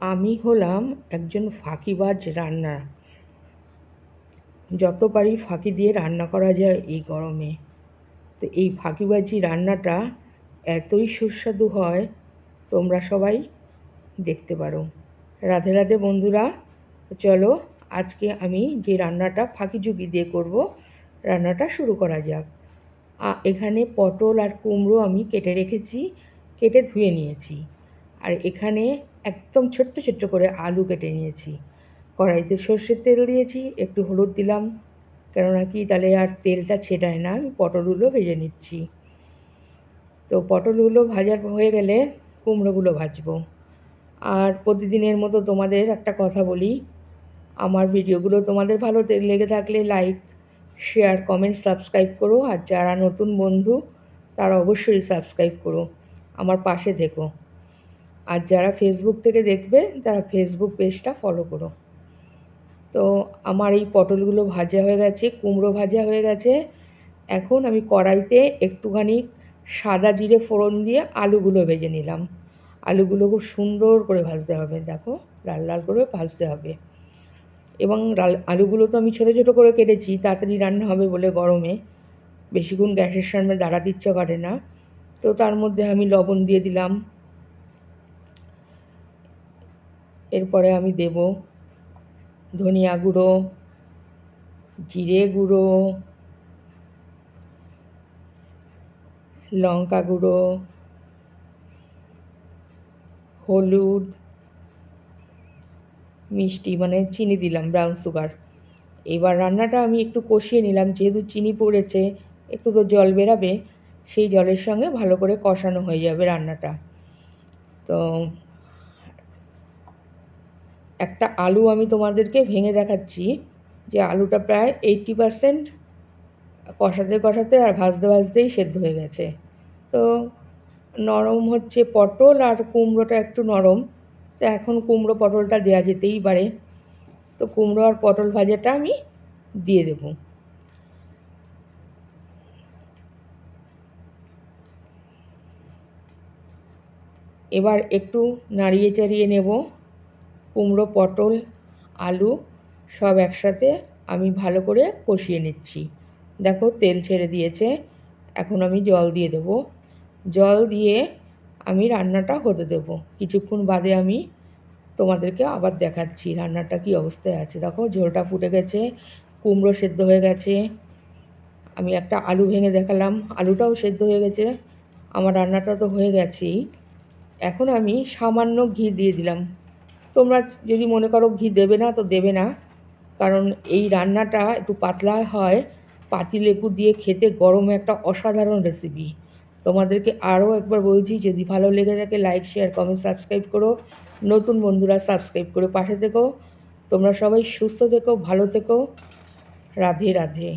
আমি হলাম একজন ফাঁকিবাজ রান্না। যত পারি ফাঁকি দিয়ে রান্না করা যায় এই গরমে। তো এই ফাঁকিবাজি রান্নাটা এতই সুস্বাদু হয়, তোমরা সবাই দেখতে পারো। রাধে রাধে বন্ধুরা, চলো আজকে আমি যে রান্নাটা ফাঁকি ঝুঁকি দিয়ে করব, রান্নাটা শুরু করা যাক। এখানে পটল আর কুমড়ো আমি কেটে রেখেছি, কেটে ধুয়ে নিয়েছি। আর এখানে একদম ছোট্ট ছোট্ট করে আলু কেটে নিয়েছি। কড়াইতে সর্ষের তেল দিয়েছি, একটু হলুদ দিলাম। কেননা কি তাহলে আর তেলটা ছেটায় না, আমি পটলগুলো ভেজে নিচ্ছি। তো পটলগুলো ভাজার হয়ে গেলে কুমড়োগুলো ভাজবো। আর প্রতিদিনের মতো তোমাদের একটা কথা বলি, আমার ভিডিওগুলো তোমাদের ভালো লেগে থাকলে লাইক শেয়ার কমেন্ট সাবস্ক্রাইব করো। আর যারা নতুন বন্ধু, তারা অবশ্যই সাবস্ক্রাইব করো। আমার পাশে থেকো। আর যারা ফেসবুক থেকে দেখবে, তারা ফেসবুক পেজটা ফলো করো। তো আমার এই পটলগুলো ভাজা হয়ে গেছে, কুমড়ো ভাজা হয়ে গেছে। এখন আমি কড়াইতে একটুখানি সাদা জিরে ফোড়ন দিয়ে আলুগুলো ভেজে নিলাম। আলুগুলো খুব সুন্দর করে ভাজতে হবে, দেখো, লাল লাল করে ভাজতে হবে। এবং আলুগুলো তো আমি ছোটো ছোটো করে কেটেছি, তাড়াতাড়ি রান্না হবে বলে গরমে। বেশিক্ষণ গ্যাসের সামনে দাঁড়াতে ইচ্ছা করে না। তো তার মধ্যে আমি লবণ দিয়ে দিলাম। এরপরে আমি দেব ধনিয়া গুঁড়ো, জিরে গুঁড়ো, লঙ্কা গুঁড়ো, হলুদ, মিষ্টি মানে চিনি দিলাম ব্রাউন সুগার এবার রান্নাটা আমি একটু কষিয়ে নিলাম, যেহেতু চিনি পড়েছে, একটু তো জল বেরাবে, সেই জলের সঙ্গে ভালো করে কষানো হয়ে যাবে রান্নাটা। তো একটা আলু আমি তোমাদেরকে ভেঙে দেখাচ্ছি, যে আলুটা প্রায় এইটটি পারসেন্ট কষাতে কষাতে আর ভাজতে ভাজতেই সেদ্ধ হয়ে গেছে। তো নরম হচ্ছে পটল আর কুমড়োটা একটু নরম। তো এখন কুমড়ো পটলটা দেওয়া যেতেই পারে। তো কুমড়ো আর পটল ভাজাটা আমি দিয়ে দেব। এবার একটু নাড়িয়ে চাড়িয়ে নেব। কুমড়ো, পটল, আলু সব একসাথে আমি ভালো করে কষিয়ে নিচ্ছি। দেখো তেল ছেড়ে দিয়েছে, এখন আমি জল দিয়ে দেবো। জল দিয়ে আমি রান্নাটা হতে দেবো। কিছুক্ষণ বাদে আমি তোমাদেরকে আবার দেখাচ্ছি রান্নাটা কি অবস্থায় আছে। দেখো ঝোলটা ফুটে গেছে, কুমড়ো সেদ্ধ হয়ে গেছে। আমি একটা আলু ভেঙে দেখালাম, আলুটাও সেদ্ধ হয়ে গেছে। আমার রান্নাটা তো হয়ে গেছেই। এখন আমি সামান্য ঘি দিয়ে দিলাম। তোমরা যদি মনে করো ঘি দেবে না, তো দেবে না। কারণ এই রান্নাটা একটু পাতলা হয় পাতিলেবু দিয়ে খেতে গরমে একটা অসাধারণ রেসিপি তোমাদেরকে আরও একবার বলছি, যদি ভালো লেগে থাকে লাইক শেয়ার কমেন্ট সাবস্ক্রাইব করো। নতুন বন্ধুরা সাবস্ক্রাইব করে পাশে থেকো। তোমরা সবাই সুস্থ থেকো, ভালো থেকো। রাধে রাধে।